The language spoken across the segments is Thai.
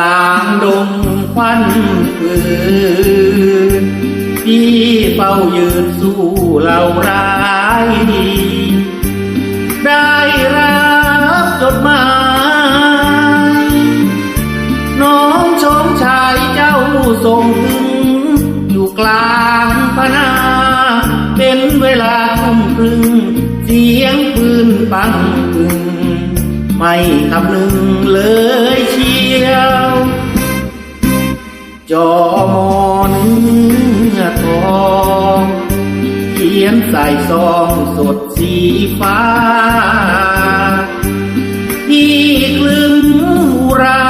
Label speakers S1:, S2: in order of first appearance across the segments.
S1: ลางดงควันปืนที่เฝ้ายืนสู้เหล่าร้าย ได้รับจดหมาย น้องชมชายเจ้าส่งถึงอยู่กลางพนาเป็นเวลาทุ่มครึ่งเสียงปืนปัง ไม่คำนึงเลยเชียว จอมอนเนื้อทองเขียนใส่ซองสดสีฟ้า ที่กลึงรา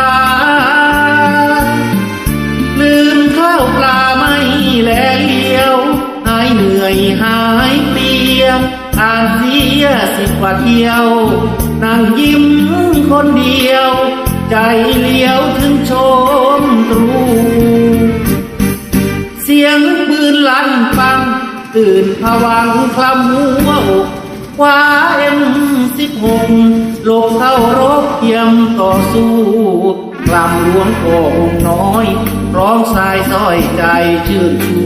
S1: ลืมข้าวปลาไม่แลเลี้ยว หายเหนื่อยหายเปียอ่านเสีย สิบกว่าเที่ยว นั่งยิ้มคนเดียว ใจเลี้ยวถึงชมตรู เสียงปืนลั่นปัง ตื่นผวังคลำหัวอกคว้าเอ็มสิบหกหลบเข้ารบเทียมต่อสู้กลำหลวงพ่งน้อย ร้องสายส้อยใจชื่นชู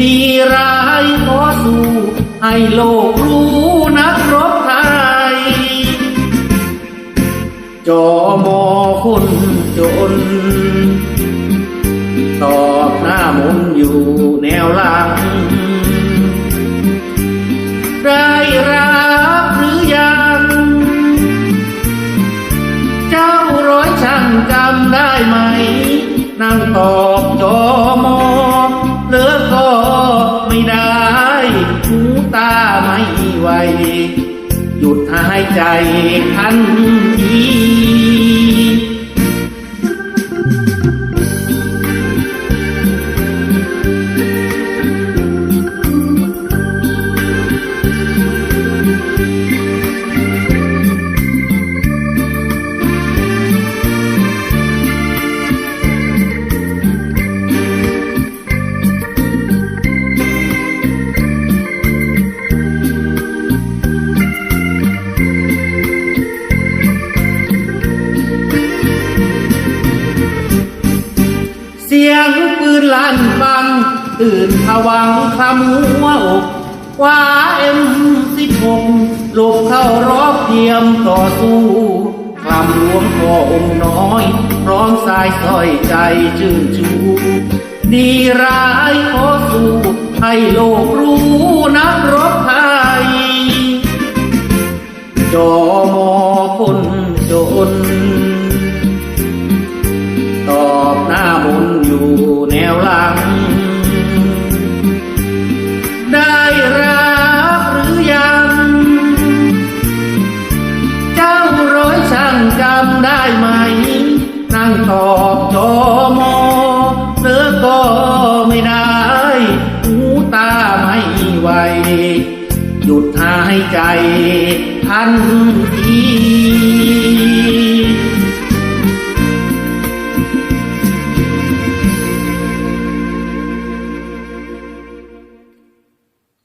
S1: ดีร้ายขอสู้ให้โลกรู้ ตอบหน้ามุนอยู่แนวหลังได้รับหรือยัง เจ้าร้อยช่างจำได้ไหม นั่งตอบจอมอเลิกก็ไม่ได้หูตาไม่ไหวหยุดหายใจทันที ปืนลั่นฟัง ตื่นผวังคลำหัวอกคว้าเอ็มสิบหกหลบเข้ารอบเทียมต่อสู้คลำหลวงพ่อองค์น้อยร้องสายสอยใจชื่นชู ดีร้ายขอสู้ให้โลกรู้นักรบไทย จอมอคนจน ก็ไม่ได้ หูตาไม่ไหว หยุดหายใจทันที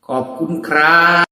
S1: ขอบคุณครับ